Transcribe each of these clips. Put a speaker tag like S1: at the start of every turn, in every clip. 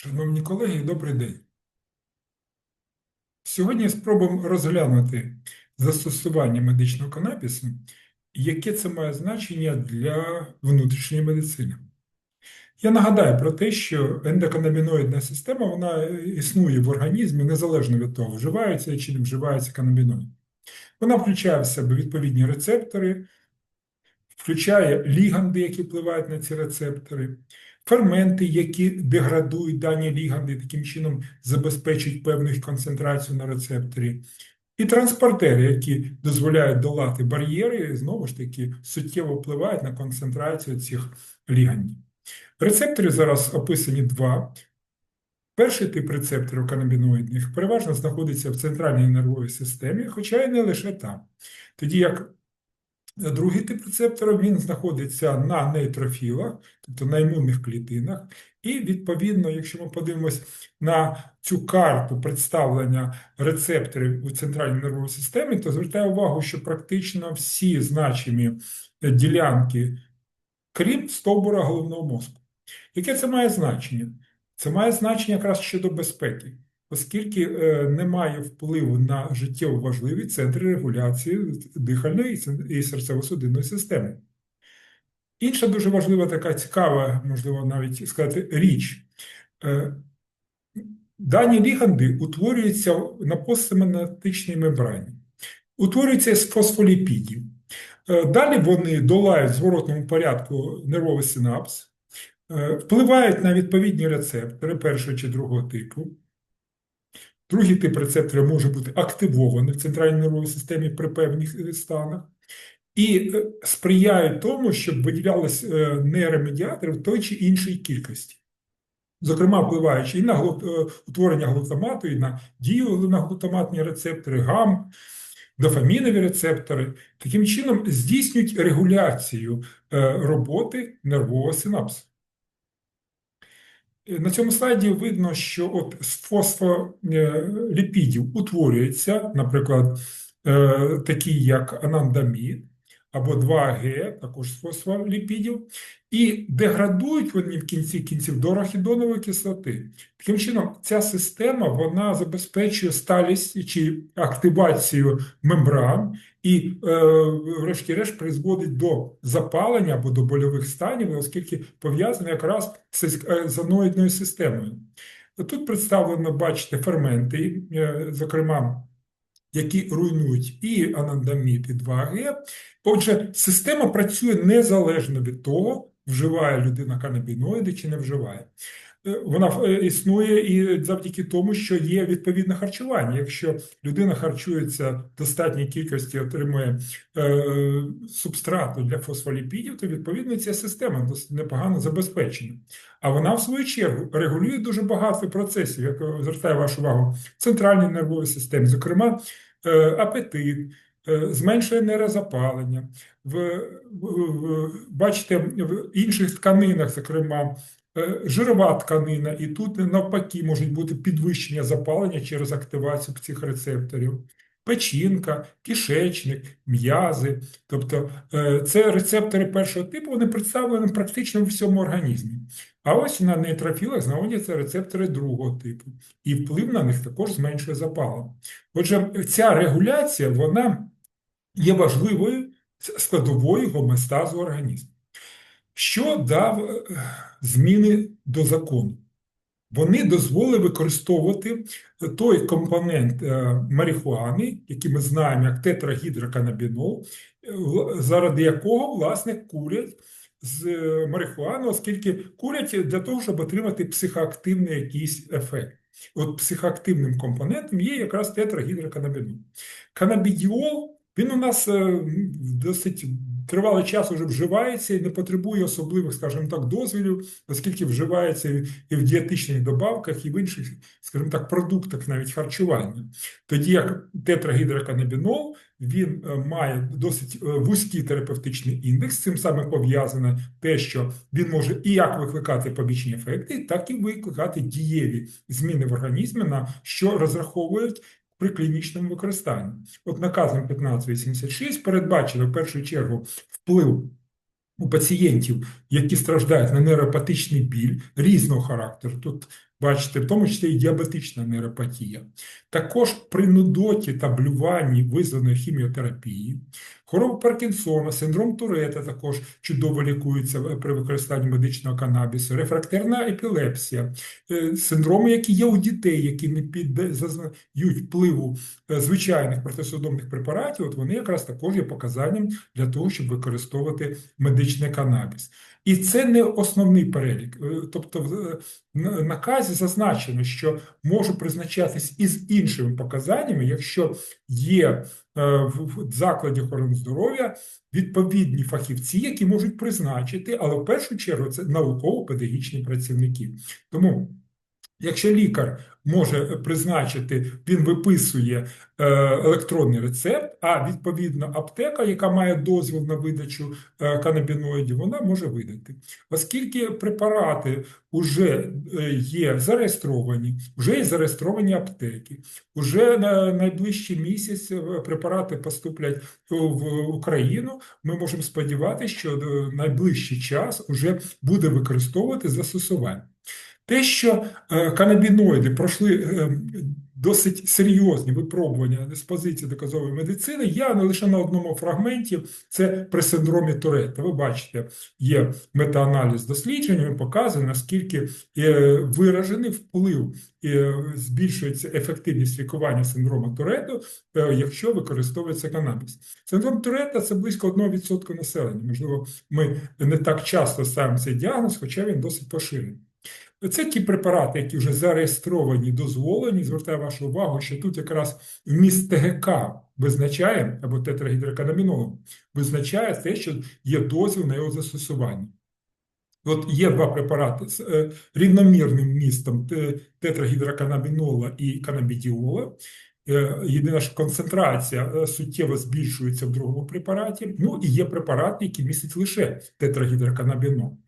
S1: Шановні колеги, добрий день. Сьогодні спробуємо розглянути застосування медичного канабісу, яке це має значення для внутрішньої медицини. Я нагадаю про те, що ендоканабіноїдна система вона існує в організмі незалежно від того, вживається чи не вживається канабіноїд. Вона включає в себе відповідні рецептори, включає ліганди, які впливають на ці рецептори, ферменти, які деградують дані ліганди, таким чином забезпечують певну концентрацію на рецепторі, і транспортери, які дозволяють долати бар'єри, і знову ж таки суттєво впливають на концентрацію цих лігандів. Рецепторів зараз описані два. Перший тип рецепторів канабіноїдних переважно знаходиться в центральній нервовій системі, хоча й не лише там. Тоді як Другий тип рецептора він знаходиться на нейтрофілах, тобто на імунних клітинах, і відповідно, якщо ми подивимось на цю карту представлення рецепторів у центральній нервовій системі, то звертаю увагу, що практично всі значимі ділянки, крім стовбура головного мозку. Яке це має значення? Це має значення якраз щодо безпеки оскільки е, немає впливу на життєво важливі центри регуляції дихальної і серцево-судинної системи. Інша дуже важлива така цікава, можливо, навіть сказати, річ. Е, дані ліганди утворюються на постсемантичній мембрані, утворюються з фосфоліпідів. Е, далі вони долають в зворотному порядку нервовий синапс, впливають на відповідні рецептори першого чи другого типу. Другий тип рецептора може бути активований в центральній нервовій системі при певних е, станах, і е, сприяють тому, щоб виділялись е, нейромедіатори в той чи іншій кількості. Зокрема, впливаючи і на утворення глутамату, і на дію на глутаматні рецептори, гам, дофамінові рецептори, таким чином здійснюють регуляцію роботи нервового синапсу. На цьому слайді видно, що от з фосфоліпідів утворюється, наприклад, е, такі як анандамід або 2Г, також з фосфоліпідів, і деградують вони в кінці кінців до рахідонової кислоти. Таким чином, ця система вона забезпечує сталість чи активацію мембран і, е, врешті-решт, призводить до запалення або до больових станів, оскільки пов'язане якраз з зоноїдною системою. Тут представлено, бачите, ферменти, е, зокрема, які руйнують і анандамід, і 2Г. Отже, система працює незалежно від того, вживає людина канабіноїди чи не вживає. Е, вона е, існує і завдяки тому, що є відповідне харчування. Якщо людина харчується достатній кількості, отримує е, субстрату для фосфоліпідів, то відповідно ця система досить непогано забезпечена. А вона, в свою чергу, регулює дуже багато процесів, як звертаю вашу увагу, центральній нервовій системі, зокрема, е, апетит. Е, зменшує нейрозапалення, в, в, в, бачите, в інших тканинах, зокрема, жирова тканина, і тут навпаки можуть бути підвищення запалення через активацію цих рецепторів. Печінка, кишечник, м'язи. Тобто е, це рецептори першого типу, вони представлені практично в всьому організмі. А ось на нейтрофілах знаходяться рецептори другого типу, і вплив на них також зменшує запалення. Отже, ця регуляція вона є важливою складовою гоместазу організму. Що дав е, зміни до закону? Вони дозволили використовувати той компонент е, марихуани, який ми знаємо як тетрагідроканабінол, е, заради якого, власне, курять з марихуану, оскільки курять для того, щоб отримати психоактивний якийсь ефект. От психоактивним компонентом є якраз тетрагідроканабінол. Канабідіол, він у нас досить тривалий час вже вживається і не потребує особливих, скажімо так, дозвілів, оскільки вживається і в дієтичних добавках, і в інших, скажімо так, продуктах навіть харчування. Тоді як тетрагідроканабінол, він е, має досить е, вузький терапевтичний індекс, цим саме пов'язане те, що він може і як викликати побічні ефекти, так і викликати дієві зміни в організмі, на що розраховують при клінічному використанні. От наказом 1586 передбачено в першу чергу вплив у пацієнтів, які страждають на нейропатичний біль різного характеру. Тут Бачите, в тому числі і діабетична нейропатія. Також при нудоті та блюванні визнаної хіміотерапії, хвороба Паркінсона, синдром Турета також чудово лікується при використанні медичного канабісу, рефрактерна епілепсія, е, синдроми, які є у дітей, які не підзнають впливу е, звичайних протисудомних препаратів, от вони якраз також є показанням для того, щоб використовувати медичний канабіс. І це не основний перелік. Е, Тобто в е, наказі зазначено, що може призначатись із іншими показаннями, якщо є е, в закладі охорони здоров'я відповідні фахівці, які можуть призначити, але в першу чергу це науково-педагогічні працівники. Тому Якщо лікар може призначити, він виписує е, електронний рецепт, а відповідно аптека, яка має дозвіл на видачу е, канабіноїдів, вона може видати. Оскільки препарати вже є зареєстровані, вже є зареєстровані аптеки, вже на найближчий місяць е, препарати поступлять в Україну, ми можемо сподіватися, що найближчий час вже буде використовувати застосування. Те, що е, канабіноїди пройшли е, досить серйозні випробування з позиції доказової медицини, я не лише на одному фрагменті, це при синдромі Туретта. Ви бачите, є метааналіз досліджень, він показує, наскільки е, виражений вплив збільшується ефективність лікування синдрому Туретта, е, якщо використовується канабіс. Синдром Туретта – це близько 1% населення. Можливо, ми не так часто ставимо цей діагноз, хоча він досить поширений. Це ті препарати, які вже зареєстровані, дозволені. Звертаю вашу увагу, що тут якраз вміст ТГК визначає, або тетрагідроканабінолом, визначає те, що є дозвіл на його застосування. От є два препарати з е, рівномірним вмістом те- тетрагідроканабінола і канабідіола. Е, Єдина ж концентрація е, суттєво збільшується в другому препараті. Ну і є препарати, які містять лише тетрагідроканабінол.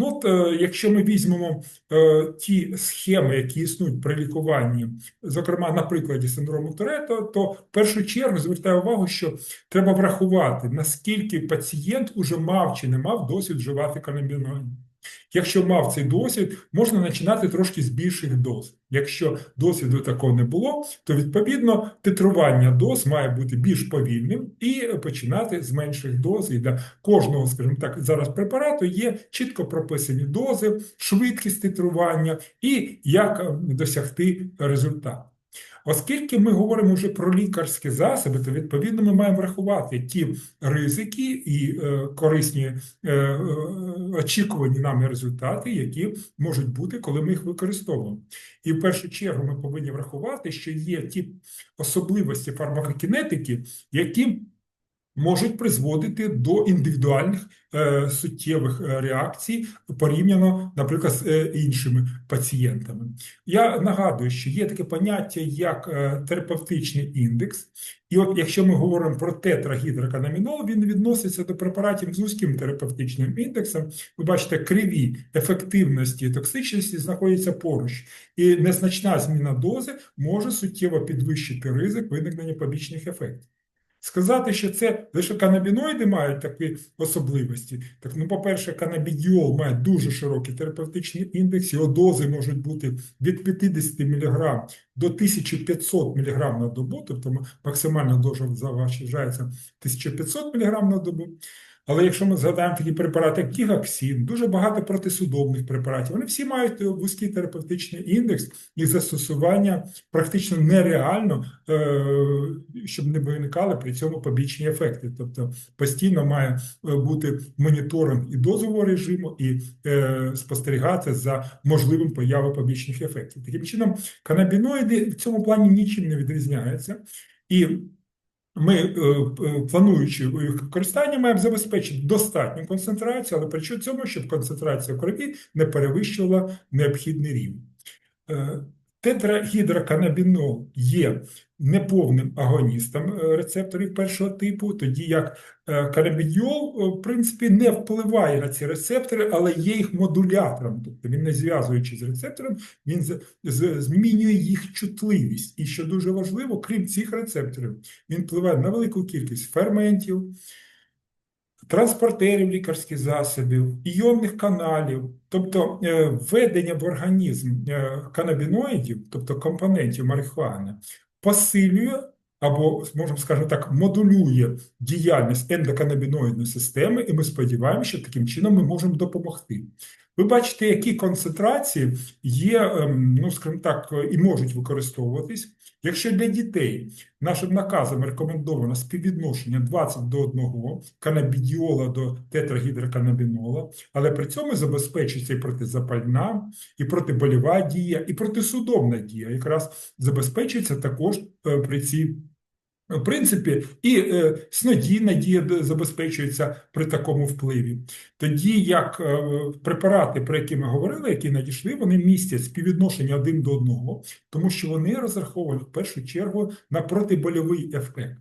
S1: Ну, от, е, якщо ми візьмемо е, ті схеми, які існують при лікуванні, зокрема на прикладі синдрому Туретта, то в першу чергу звертаю увагу, що треба врахувати, наскільки пацієнт уже мав чи не мав досвід вживати канабіноїд. Якщо мав цей досвід, можна починати трошки з більших доз. Якщо досвіду такого не було, то відповідно титрування доз має бути більш повільним і починати з менших доз. І для кожного, скажімо так, зараз препарату є чітко прописані дози, швидкість титрування і як е, досягти результату. Оскільки ми говоримо вже про лікарські засоби, то відповідно ми маємо врахувати ті ризики і е, корисні е, е, очікувані нами результати, які можуть бути, коли ми їх використовуємо. І в першу чергу ми повинні врахувати, що є ті особливості фармакокінетики, які можуть призводити до індивідуальних е, суттєвих е, реакцій порівняно, наприклад, з е, іншими пацієнтами. Я нагадую, що є таке поняття як е, терапевтичний індекс. І от якщо ми говоримо про тетрагідроканамінол, він відноситься до препаратів з вузьким терапевтичним індексом. Ви бачите, криві ефективності і токсичності знаходяться поруч, і незначна зміна дози може суттєво підвищити ризик виникнення побічних ефектів. Сказати, що це лише канабіноїди мають такі особливості. Так, ну, по-перше, канабідіол має дуже широкий терапевтичний індекс, його дози можуть бути від 50 мг до 1500 мг на добу, тобто максимальна доза заважається 1500 мг на добу. Але якщо ми згадаємо такі препарати, як Тігаксін, дуже багато протисудомних препаратів, вони всі мають вузький терапевтичний індекс і застосування практично нереально, е, щоб не виникали при цьому побічні ефекти. Тобто постійно має е, бути моніторинг і дозового режиму, і е, спостерігати за можливим появою побічних ефектів. Таким чином, канабіноїди в цьому плані нічим не відрізняються. І ми, е, е, плануючи їх використання, маємо забезпечити достатню концентрацію, але при цьому, щоб концентрація крові не перевищувала необхідний рівень. Тетрагідроканабінол є неповним агоністом е, рецепторів першого типу, тоді як е, канабідіол, е, в принципі, не впливає на ці рецептори, але є їх модулятором. Тобто він не зв'язуючись з рецептором, він змінює їх чутливість. І що дуже важливо, крім цих рецепторів, він впливає на велику кількість ферментів, транспортерів лікарських засобів, іонних каналів, тобто е, введення в організм е, канабіноїдів, тобто компонентів марихуани, посилює або, можемо скажімо так, модулює діяльність ендоканабіноїдної системи, і ми сподіваємося, що таким чином ми можемо допомогти. Ви бачите, які концентрації є, ем, ну скажімо так, і можуть використовуватись. Якщо для дітей нашим наказом рекомендовано співвідношення 20 до 1 канабідіола до тетрагідроканабінола, але при цьому забезпечується і протизапальна, і протиболєва дія, і протисудомна дія, якраз забезпечується також е, при цій принципі, і е, снодійна дія забезпечується при такому впливі. Тоді як е, препарати, про які ми говорили, які надійшли, вони містять співвідношення один до одного, тому що вони розраховані в першу чергу на протибольовий ефект.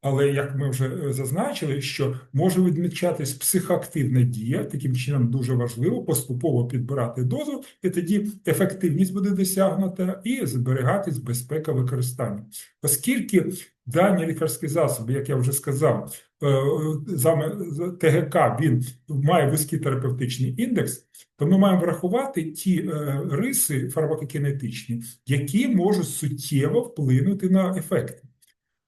S1: Але як ми вже е, зазначили, що може відмічатись психоактивна дія, таким чином дуже важливо поступово підбирати дозу, і тоді ефективність буде досягнута і зберігатись безпека використання, оскільки дані лікарські засоби, як я вже сказав, е, ТГК він має вузький терапевтичний індекс, то ми маємо врахувати ті е, риси фармакокінетичні, які можуть суттєво вплинути на ефекти.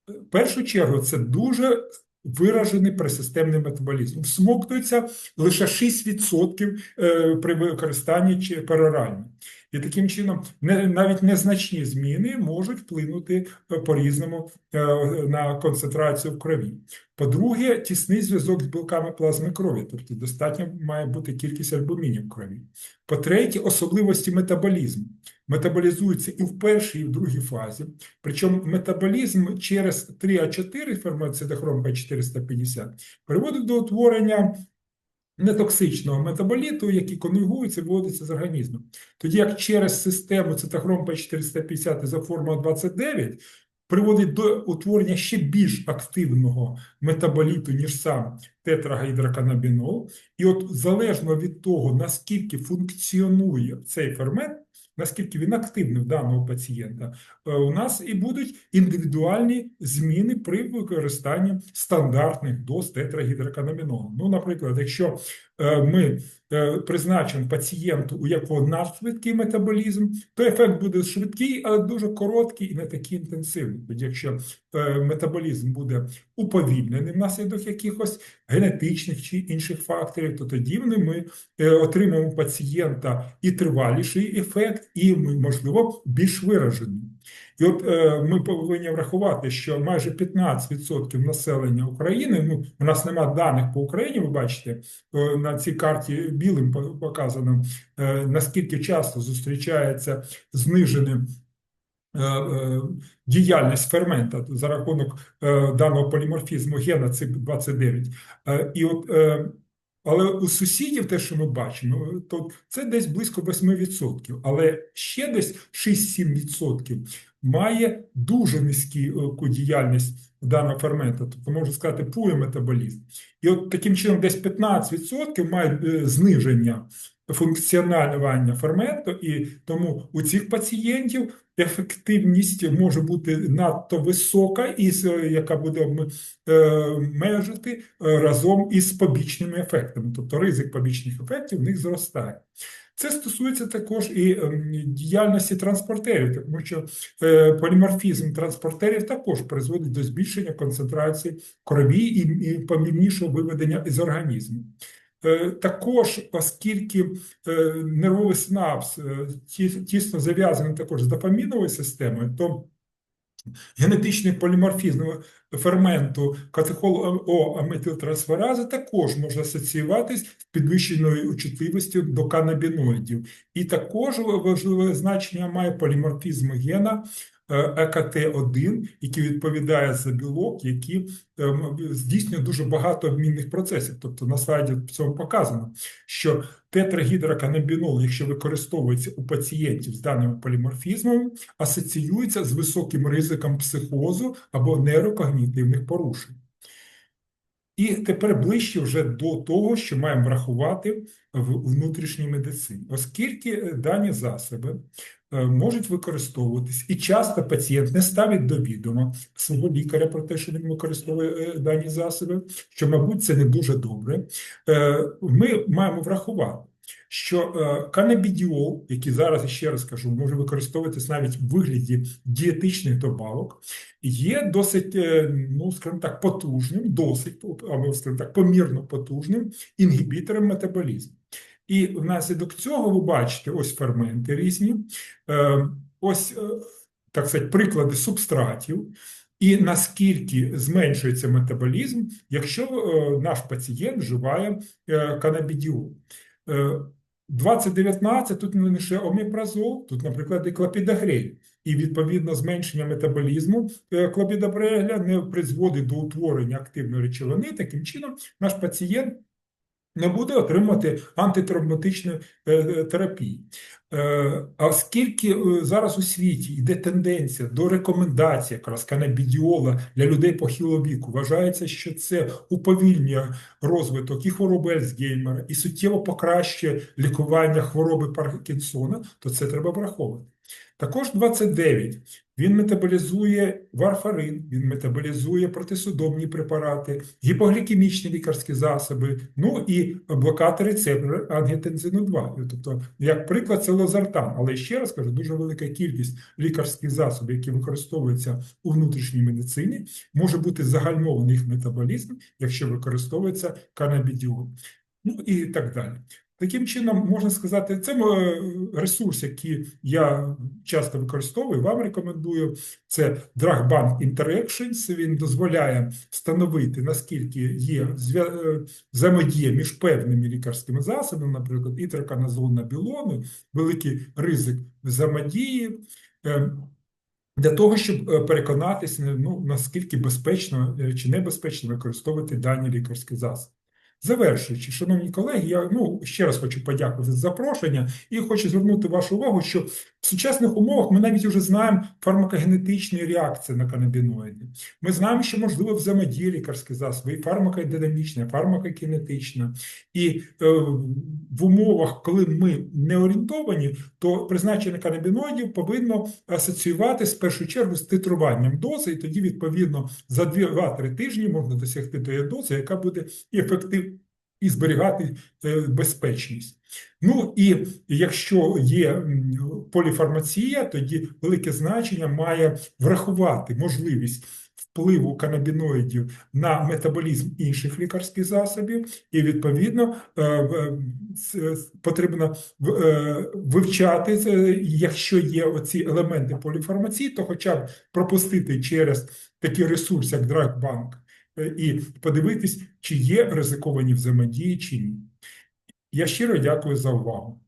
S1: В першу чергу це дуже виражений пресистемний метаболізм. Всмоктується лише 6% е, при використанні перорально. І таким чином навіть незначні зміни можуть вплинути е, по-різному е, на концентрацію в крові. По-друге, тісний зв'язок з білками плазми крові, тобто достатньо має бути кількість альбумінів в крові. По-третє, особливості метаболізму. Метаболізується і в першій, і в другій фазі. Причому метаболізм через 3А4 фермацидохром П450 приводить до утворення нетоксичного метаболіту, який конюгується і виводиться з організму. Тоді як через систему цитохром П450 за формулою 29 приводить до утворення ще більш активного метаболіту, ніж сам тетрагідроканабінол. І от залежно від того, наскільки функціонує цей фермент, наскільки він активний в даного пацієнта, е, у нас і будуть індивідуальні зміни при використанні стандартних доз тетрагідроканамінону. Ну, наприклад, якщо ми е, призначимо пацієнту, у якого надшвидкий метаболізм, то ефект буде швидкий, але дуже короткий і не такий інтенсивний. Тоді, якщо метаболізм буде уповільнений внаслідок якихось генетичних чи інших факторів, то тоді ми отримаємо пацієнта і триваліший ефект, і можливо більш виражений. І от е, ми повинні врахувати, що майже 15% населення України. Ну у нас немає даних по Україні. Ви бачите е, на цій карті білим показано е, наскільки часто зустрічається знижене. Е, е, діяльність фермента за рахунок е, даного поліморфізму гена цып 29 і от але у сусідів, те, що ми бачимо, то це десь близько 8%, але ще десь 6-7% має дуже низьку діяльність даного фермента, тобто можна сказати, пує метаболізм. І от таким чином, десь 15% має е, зниження функціонування ферменту, і тому у цих пацієнтів ефективність може бути надто висока, і яка буде е, межити е, разом із побічними ефектами, тобто ризик побічних ефектів в них зростає. Це стосується також і ем, діяльності транспортерів, тому що е, поліморфізм транспортерів також призводить до збільшення концентрації крові і помірнішого виведення із організму. Е, також, оскільки е, нервовий синапс тісно зав'язаний також з допаміновою системою, то Генетичний поліморфізм ферменту катехол О аметилтрансферази також може асоціюватись з підвищеною чутливістю до канабіноїдів. І також важливе значення має поліморфізм гена ЕКТ-1, який відповідає за білок, який ем, здійснює дуже багато обмінних процесів. Тобто на слайді в цьому показано, що тетрагідроканабінол, якщо використовується у пацієнтів з даними поліморфізмами, асоціюється з високим ризиком психозу або нейрокогнітивних порушень. І тепер ближче вже до того, що маємо врахувати в внутрішній медицині, оскільки е, дані засоби е, можуть використовуватись, і часто пацієнт не ставить до відома свого лікаря про те, що він використовує е, дані засоби, що, мабуть, це не дуже добре. Е, Ми маємо врахувати. Що е, канабідіол, який зараз ще раз кажу, може використовуватись навіть в вигляді дієтичних добавок, є досить, е, ну скажімо так, потужним, досить або скажімо так, помірно потужним інгібітором метаболізму. І внаслідок цього ви бачите ось ферменти різні, е, ось е, так сказати, приклади субстратів. І наскільки зменшується метаболізм, якщо е, наш пацієнт вживає канабідіол. Е, 2019 тут не лише омепразол, тут, наприклад, і клопідогрель. І відповідно зменшення метаболізму клопідогреля не призводить до утворення активної речовини. Таким чином, наш пацієнт не буде отримувати антитравматичної е, е, терапії. Е, А оскільки зараз у світі йде тенденція до рекомендацій якраз канабідіола для людей похилого віку, вважається, що це уповільнює розвиток і хвороби Альцгеймера, і суттєво покращує лікування хвороби Паркінсона, то це треба враховувати. Також 29. Він метаболізує варфарин, він метаболізує протисудомні препарати, гіпоглікемічні лікарські засоби, ну і блокатори рецептора ангітензину 2. Тобто, як приклад, це лозартан. Але ще раз кажу, дуже велика кількість лікарських засобів, які використовуються у внутрішній медицині, може бути загальмований їх метаболізм, якщо використовується канабідіол. Ну і так далі. Таким чином, можна сказати, це е, ресурс, який я часто використовую, вам рекомендую. Це DrugBank Interactions. Він дозволяє встановити, наскільки є е, взаємодія між певними лікарськими засобами, наприклад, ітроканазол на білони, великий ризик взаємодії. Е, Для того, щоб переконатися, ну, наскільки безпечно чи небезпечно використовувати дані лікарські засоби. Завершуючи, шановні колеги, я ну ще раз хочу подякувати за запрошення і хочу звернути вашу увагу, що в сучасних умовах ми навіть вже знаємо фармакогенетичні реакції на канабіноїди. Ми знаємо, що можливо взаємодія лікарських засоби, і фармакодинамічна, і фармакокінетична. І е, в умовах, коли ми не орієнтовані, то призначення канабіноїдів повинно асоціюватися в першу чергу з tiтруванням дози, і тоді, відповідно, за 2-3 тижні можна досягти тієї дози, яка буде і ефективна і зберігати е, безпечність. Ну і якщо є поліфармація, тоді велике значення має врахувати можливість впливу канабіноїдів на метаболізм інших лікарських засобів, і відповідно е, с- потрібно е, вивчати, якщо є оці елементи поліфармації, то хоча б пропустити через такий ресурс, як Драгбанк, е, і подивитись, чи є ризиковані взаємодії, чи ні. Я щиро дякую за увагу.